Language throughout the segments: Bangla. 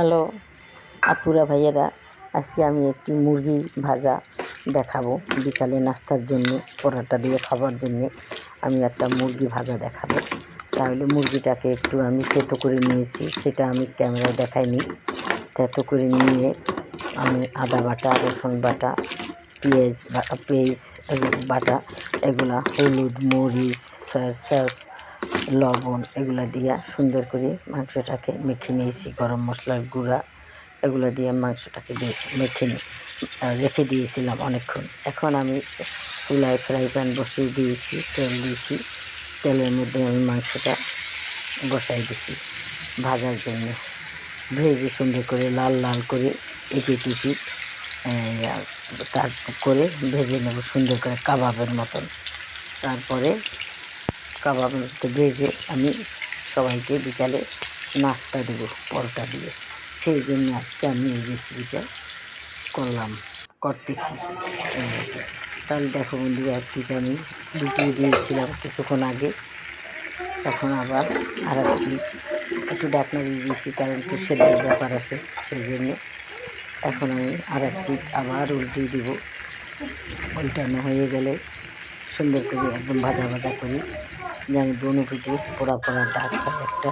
হ্যালো, আপুরা, ভাইয়েরা, আজকে আমি একটি মুরগি ভাজা দেখাবো বিকালে নাস্তার জন্য, পরোটা দিয়ে খাবার জন্য। আমি একটা মুরগি ভাজা দেখাবো। তাহলে মুরগিটাকে একটু আমি থেতো করে নিয়েছি, সেটা আমি ক্যামেরায় দেখাইনি। থেতো করে নিয়ে আমি আদা বাটা, রসুন বাটা, পেঁয়াজ বাটা পেঁয়াজ বাটা, এগুলা হলুদ, মরিচ, সয়া সস লবণ এগুলো দিয়ে সুন্দর করে মাংসটাকে মেখে নিয়েছি। গরম মশলার গুঁড়া এগুলো দিয়ে মাংসটাকে মেখে রেখে দিয়েছিলাম অনেকক্ষণ। এখন আমি চুলায় ফ্রাই প্যান বসিয়ে দিয়েছি, তেল দিয়েছি। তেলের মধ্যে আমি মাংসটা বসাই দিছি ভাজার জন্য। ভেজে সুন্দর করে লাল লাল করে এপিট এপিট তার করে ভেজে নেব সুন্দর করে কাবাবের মতন। তারপরে কাবাব ভেজে আমি সবাইকে বিকালে নাস্তা দেবো, পরোটা দিয়ে। সেই জন্য আজকে আমি এই রেসিপিটা করলাম, করতেছি। তাহলে দেখো বন্ধুরা একটিকে আমি লুটিয়ে দিয়েছিলাম কিছুক্ষণ আগে। তখন আবার আর একটি একটু ডাকনা দিয়ে দিয়েছি কারণ একটু সেদ্ধের ব্যাপার আছে, সেই জন্য এখন আমি আর একটি আবার উল্টিয়ে দিব। উল্টানো হয়ে গেলে সুন্দর করে একদম ভাজা ভাজা করি যেন দোনো পিঠে পোড়া পোড়া দাগ থাকে একটা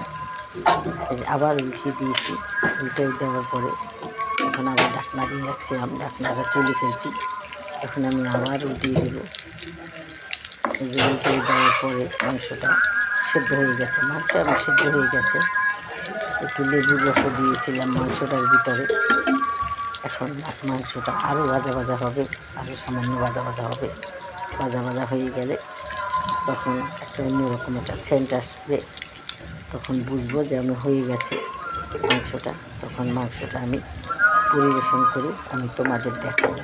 আবার উল্টিয়ে দিয়েছি, উল্টে দেওয়ার পরে এখন আবার ঢাকনা দিয়ে রাখছিলাম ঢাকনাটা তুলে ফেলছি। এখন আমি আবার উল্টিয়ে দেবো। এই দেওয়ার পরে মাংসটা সেদ্ধ হয়ে গেছে, মাংসটা আমার সেদ্ধ হয়ে গেছে। একটু লেবুর রসও দিয়েছিলাম মাংসটার ভিতরে। এখন মাংসটা আরও ভাজা ভাজা হবে আরও সামান্য ভাজা ভাজা হবে। ভাজা ভাজা হয়ে গেলে তখন একটা অন্যরকম একটা সেন্ট আসবে। তখন বুঝব যে আমি হয়ে গেছে। মাংসটা, তখন মাংসটা আমি পরিবেশন করে, আমি তোমাদের দেখাবো।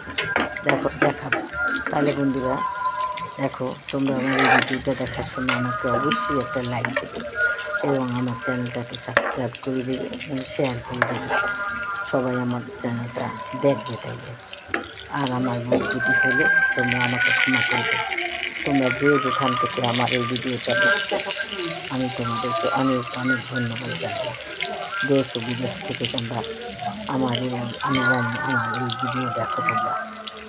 দেখো, দেখাবো। তাহলে বন্ধুরা, দেখো, তোমরা আমার এই ভিডিওটা দেখার সময় আমাকে অবশ্যই একটা লাইক দেবে এবং আমার চ্যানেলটাকে সাবস্ক্রাইব করে দেবে এবং শেয়ার করে দেবে। সবাই আমার চ্যানেলটা দেখবে তাইলে। আর আমার ত্রুটি হলে তোমরা আমাকে ক্ষমা করবে তোমরা যে যেখান থেকে আমার এই ভিডিওটা। দেখছ আমি তোমাদেরকে অনেক অনেক ধন্যবাদ জানাই। দেশ ও বিদেশ থেকে তোমরা আমার এই আমি আমার এই ভিডিও দেখো তোমরা।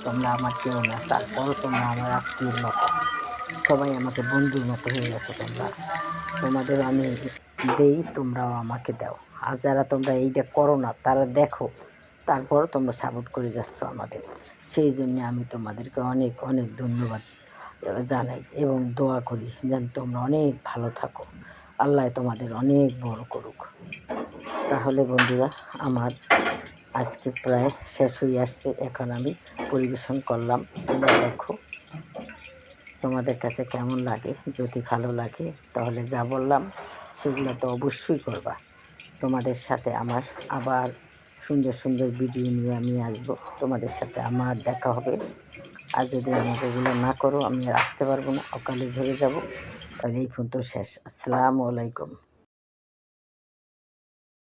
তোমরা আমার কেউ না তারপরও তোমরা আমার আত্মীয়ের মতো। সবাই আমাকে বন্ধুর মতো হয়ে গেছো তোমরা। তোমাদের আমি দেই, তোমরাও আমাকে দাও। আর যারা তোমরা এইটা করো না, তারা দেখো তারপর তোমরা সাপোর্ট করে যাচ্ছ আমাদের। সেই জন্য আমি তোমাদেরকে অনেক অনেক ধন্যবাদ জানাই এবং দোয়া করি যেন তোমরা অনেক ভালো থাকো। আল্লাহ তোমাদের অনেক বড় করুক। তাহলে বন্ধুরা, আমার আজকে প্রায় শেষ হয়ে আসছে। এখন আমি পরিবেশন করলাম। তোমরা দেখো, তোমাদের কাছে কেমন লাগে? যদি ভালো লাগে, তাহলে যা বললাম সেগুলো তো অবশ্যই করবা। তোমাদের সাথে আমার আবার সুন্দর সুন্দর ভিডিও নিয়ে আমি আসব। তোমাদের সাথে আমার দেখা হবে। আর যদি আমাকে এগুলো না করো, আমি আসতে পারব না। অকালে ঝরে যাব। তাহলে এই ফোন তো শেষ। আসসালামু আলাইকুম।